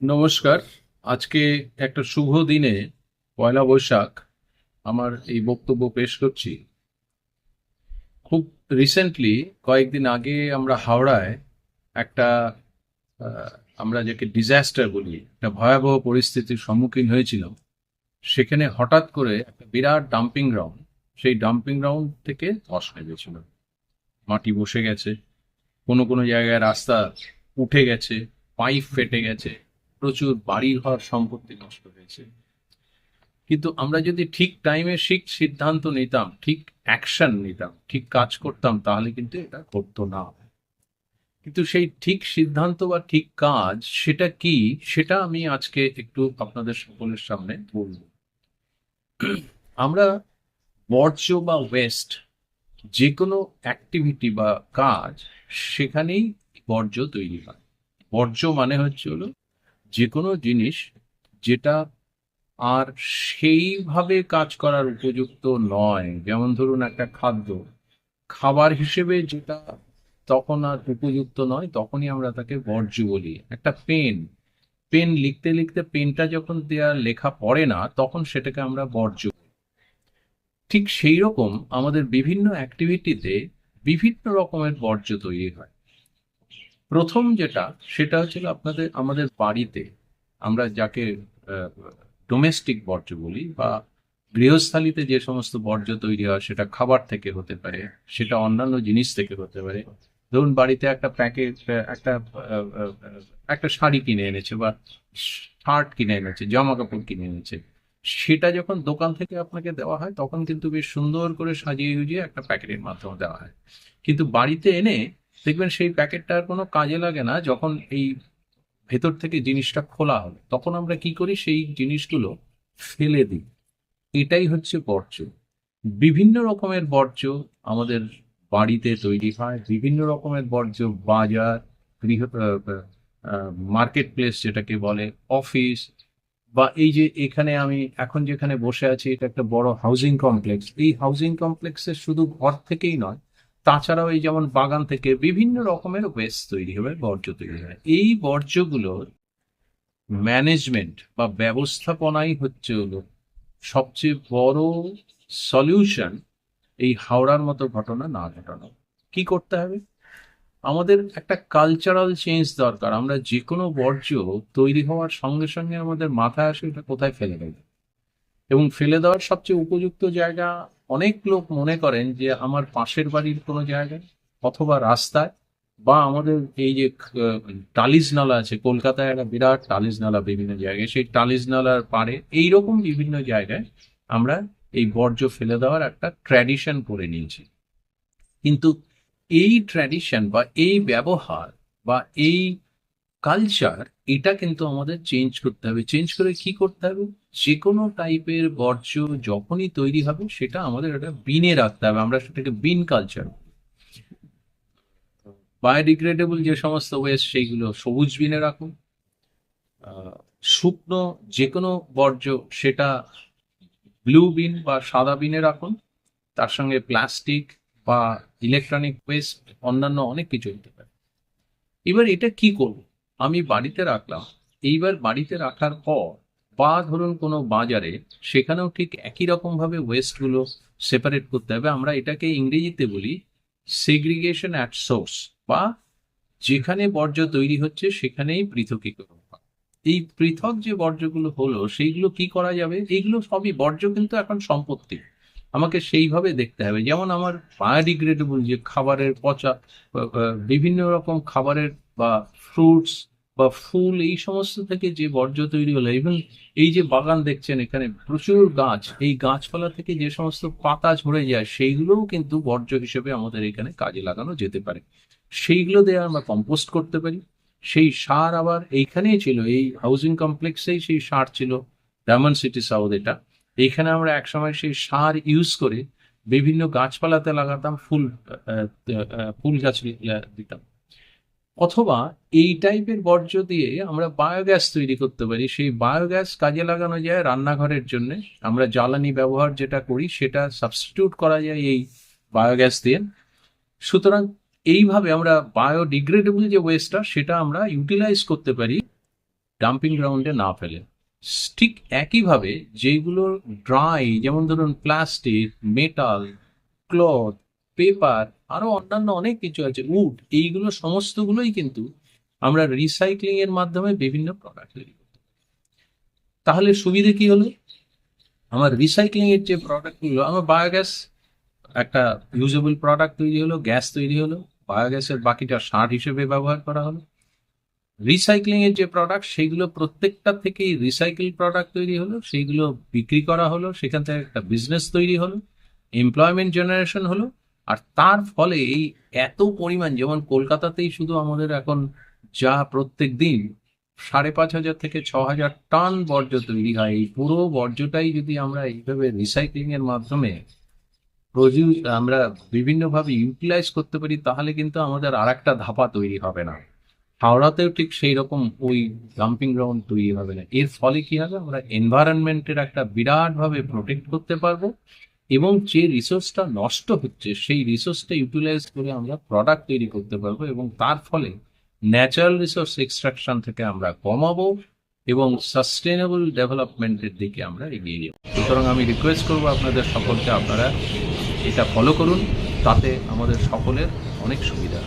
নমস্কার। আজকে একটা শুভ দিনে পয়লা বৈশাখ আমার এই বক্তব্য পেশ করছি। খুব রিসেন্টলি কয়েকদিন আগে আমরা হাওড়ায় একটা আমরা যাকে ডিজাস্টার বলি, একটা ভয়াবহ পরিস্থিতির সম্মুখীন হয়েছিলাম। সেখানে হঠাৎ করে একটা বিরাট ডাম্পিং গ্রাউন্ড সেই ডাম্পিং গ্রাউন্ড থেকে ধস নেমেছিল। মাটি বসে গেছে, কোনো কোনো জায়গায় রাস্তা উঠে গেছে, পাইপ ফেটে গেছে। প্রচুর বাড়ি ঘর সম্পত্তি নষ্ট হয়েছে। কিন্তু আমরা যদি ঠিক টাইমে ঠিক সিদ্ধান্ত নিতাম, ঠিক অ্যাকশন নিতাম, ঠিক কাজ করতাম, তাহলে কিন্তু এটা ঘটতো না। কিন্তু সেই ঠিক সিদ্ধান্ত বা ঠিক কাজ, সেটা কি? সেটা আমি আজকে একটু আপনাদের সকলের সামনে বলব। আমরা বর্জ্য বা ওয়েস্ট যে কোনো অ্যাক্টিভিটি বা কাজ, সেখানেই বর্জ্য তৈরি হয়। বর্জ্য মানে হচ্ছে হলো যে কোনো জিনিস যেটা আর সেইভাবে কাজ করার উপযুক্ত নয়। যেমন ধরুন একটা খাদ্য। খাবার হিসেবে যেটা তখন আর উপযুক্ত নয়, তখনই আমরা তাকে বর্জ্য বলি। একটা পেন। পেন লিখতে লিখতে পেনটা যখন দেওয়া লেখা পড়ে না, তখন সেটাকে আমরা বর্জ্য বলি। ঠিক সেই রকম আমাদের বিভিন্ন অ্যাক্টিভিটিতে বিভিন্ন রকমের বর্জ্য তৈরি হয়। প্রথম যেটা, সেটা হচ্ছে আপনাদের, আমাদের বাড়িতে আমরা যাকে ডোমেস্টিক বর্জ্য বলি বা গৃহস্থালিতে যে সমস্ত বর্জ্য তৈরি হয়, সেটা খাবার থেকে হতে পারে, সেটা অন্যান্য জিনিস থেকে হতে পারে। ধরুন, বাড়িতে একটা প্যাকেট একটা একটা শাড়ি কিনে এনেছে বা শার্ট কিনে এনেছে জামা কাপড় কিনে এনেছে, সেটা যখন দোকান থেকে আপনাকে দেওয়া হয়, তখন কিন্তু বেশ সুন্দর করে সাজিয়ে গুজিয়ে একটা প্যাকেটের মাধ্যমে দেওয়া হয়। কিন্তু বাড়িতে এনে দেখবেন সেই প্যাকেটটা আর কোনো কাজে লাগে না, যখন এই ভেতর থেকে জিনিসটা খোলা হবে। তখন আমরা কি করি, সেই জিনিসগুলো ফেলে দিই। এটাই হচ্ছে বর্জ্য। বিভিন্ন রকমের বর্জ্য আমাদের বাড়িতে তৈরি হয়। বিভিন্ন রকমের বর্জ্য, বাজার গৃহ মার্কেট প্লেস যেটাকে বলে, অফিস, বা এই যে এখানে আমি এখন যেখানে বসে আছি, এটা একটা বড় হাউজিং কমপ্লেক্স। এই হাউজিং কমপ্লেক্সের শুধু ঘর থেকেই নয় তাছাড়াও এই যেমন বাগান থেকে বিভিন্ন রকমের ওয়েস্ট তৈরি হবে বর্জ্য তৈরি হয়। এই বর্জ্যগুলোর ম্যানেজমেন্ট বা ব্যবস্থাপনাই হচ্ছে হলো সবচেয়ে বড় সলিউশন এই হাওড়ার মতো ঘটনা না ঘটানো। কি করতে হবে? আমাদের একটা কালচারাল চেঞ্জ দরকার। আমরা যে কোনো বর্জ্য তৈরি হওয়ার সঙ্গে সঙ্গে আমাদের মাথায় আসে এটা কোথায় ফেলে দেবে। এবং ফেলে দেওয়ার সবচেয়ে উপযুক্ত জায়গা অনেক লোক মনে করেন যে আমার পাশের বাড়ির কোনো জায়গায় অথবা রাস্তায় বা আমাদের এই যে টালিজ নালা আছে, কলকাতায় একটা বিরাট টালিজ নালা বিভিন্ন জায়গায়, সেই টালিজ নালার পাড়ে এইরকম বিভিন্ন জায়গায় আমরা এই বর্জ্য ফেলে দেওয়ার একটা ট্র্যাডিশন করে নিয়েছি। কিন্তু এই ট্র্যাডিশন বা এই ব্যবহার বা এই কালচার এটা কিন্তু আমাদের চেঞ্জ করতে হবে। চেঞ্জ করে কি করতে হবে? যে কোনো টাইপের বর্জ্য যখনই তৈরি হবে, সেটা আমাদের একটা বিনে রাখতে হবে। আমরা সেটাকে বিন কালচার বায়োডিগ্রেডেবল যে সমস্ত ওয়েস্ট সেইগুলো সবুজ বিনে রাখুন। শুকনো যে কোনো বর্জ্য, সেটা ব্লু বিন বা সাদা বিনে রাখুন। তার সঙ্গে প্লাস্টিক বা ইলেকট্রনিক ওয়েস্ট অন্যান্য অনেক কিছু হতে পারে এবার এটা কি করব? আমি বাড়িতে রাখলাম। এইবার বাড়িতে রাখার পর বা ধরুন কোনো বাজারে, সেখানেও ঠিক একই রকমভাবে ওয়েস্টগুলো সেপারেট করতে হবে। আমরা এটাকে ইংরেজিতে বলি সেগ্রিগেশন অ্যাট সোর্স বা যেখানে বর্জ্য তৈরি হচ্ছে সেখানেই পৃথকীকরণ। এই পৃথক যে বর্জ্যগুলো হলো, সেইগুলো কি করা যাবে? এইগুলো সবই বর্জ্য, কিন্তু এখন সম্পত্তি। আমাকে সেইভাবে দেখতে হবে। যেমন আমার বায়োডিগ্রেডেবল যে খাবারের পচা বিভিন্ন রকম খাবারের বা ফ্রুটস বা ফুল, এই সমস্ত থেকে যে বর্জ্য তৈরি হলো এবং এই যে বাগান দেখছেন এখানে, প্রচুর গাছ, এই গাছপালা থেকে যে সমস্ত পাতা ঝরে যায়, সেইগুলোও কিন্তু বর্জ্য হিসেবে আমাদের এখানে কাজে লাগানো যেতে পারে। সেইগুলো দিয়ে আমরা কম্পোস্ট করতে পারি। সেই সার আবার এইখানেই ছিল, এই হাউজিং কমপ্লেক্সেই সেই সার ছিল ডায়মন্ড সিটি সাউথ এটা। এইখানে আমরা একসময় সেই সার ইউজ করে বিভিন্ন গাছপালাতে লাগাতাম, ফুল ফুল গাছ দিতাম। অথবা এই টাইপের বর্জ্য দিয়ে আমরা বায়োগ্যাস তৈরি করতে পারি। সেই বায়োগ্যাস কাজে লাগানো যায় রান্নাঘরের জন্য। আমরা জ্বালানি ব্যবহার যেটা করি, সেটা সাবস্টিটিউট করা যায় এই বায়োগ্যাস দিয়ে। সুতরাং এইভাবে আমরা বায়োডিগ্রেডেবল যে ওয়েস্টটা সেটা আমরা ইউটিলাইজ করতে পারি ডাম্পিং গ্রাউন্ডে না ফেলে। ঠিক একইভাবে যেগুলো ড্রাই যেমন ধরুন প্লাস্টিক মেটাল ক্লথ পেপার আরও অন্যান্য অনেক কিছু আছে উড এইগুলো সমস্তগুলোই কিন্তু আমরা রিসাইক্লিং এর মাধ্যমে বিভিন্ন প্রোডাক্ট তৈরি করতে তাহলে সুবিধে কি হলো? আমার রিসাইক্লিং এর যে প্রোডাক্টগুলো আমার বায়োগ্যাস একটা ইউজেবল প্রোডাক্ট তৈরি হলো গ্যাস তৈরি হলো বায়োগ্যাসের বাকিটা সার হিসেবে ব্যবহার করা হলো। রিসাইক্লিং এর যে প্রোডাক্ট সেগুলো প্রত্যেকটা থেকেই রিসাইকেল প্রোডাক্ট তৈরি হলো সেইগুলো বিক্রি করা হলো, সেখান থেকে একটা বিজনেস তৈরি হলো এমপ্লয়মেন্ট জেনারেশন হলো আর তার ফলে এই এত পরিমাণ, যেমন কলকাতাতেই শুধু আমাদের এখন যা প্রত্যেক দিন সাড়ে পাঁচ হাজার থেকে ছ হাজার টন বর্জ্য তৈরি হয়, এই পুরো বর্জ্যটাই যদি আমরা এইভাবে রিসাইক্লিং এর মাধ্যমে প্রডিউস আমরা বিভিন্নভাবে ইউটিলাইজ করতে পারি, তাহলে কিন্তু আমাদের আর একটা ধাপা তৈরি হবে না। হাওড়াতেও ঠিক সেই রকম ওই ডাম্পিং গ্রাউন্ড তৈরি হবে না। এর ফলে কি হবে? আমরা এনভায়রনমেন্টের একটা বিরাটভাবে প্রোটেক্ট করতে পারব। এবং যে রিসোর্সটা নষ্ট হচ্ছে, সেই রিসোর্সটা ইউটিলাইজ করে আমরা প্রোডাক্ট তৈরি করতে পারব এবং তার ফলে ন্যাচারাল রিসোর্স এক্সট্রাকশন থেকে আমরা কমাবো এবং সাস্টেনেবল ডেভেলপমেন্টের দিকে আমরা এগিয়ে যাব। সুতরাং আমি রিকোয়েস্ট করব আপনাদের সকলকে, আপনারা এটা ফলো করুন, তাতে আমাদের সকলের অনেক সুবিধা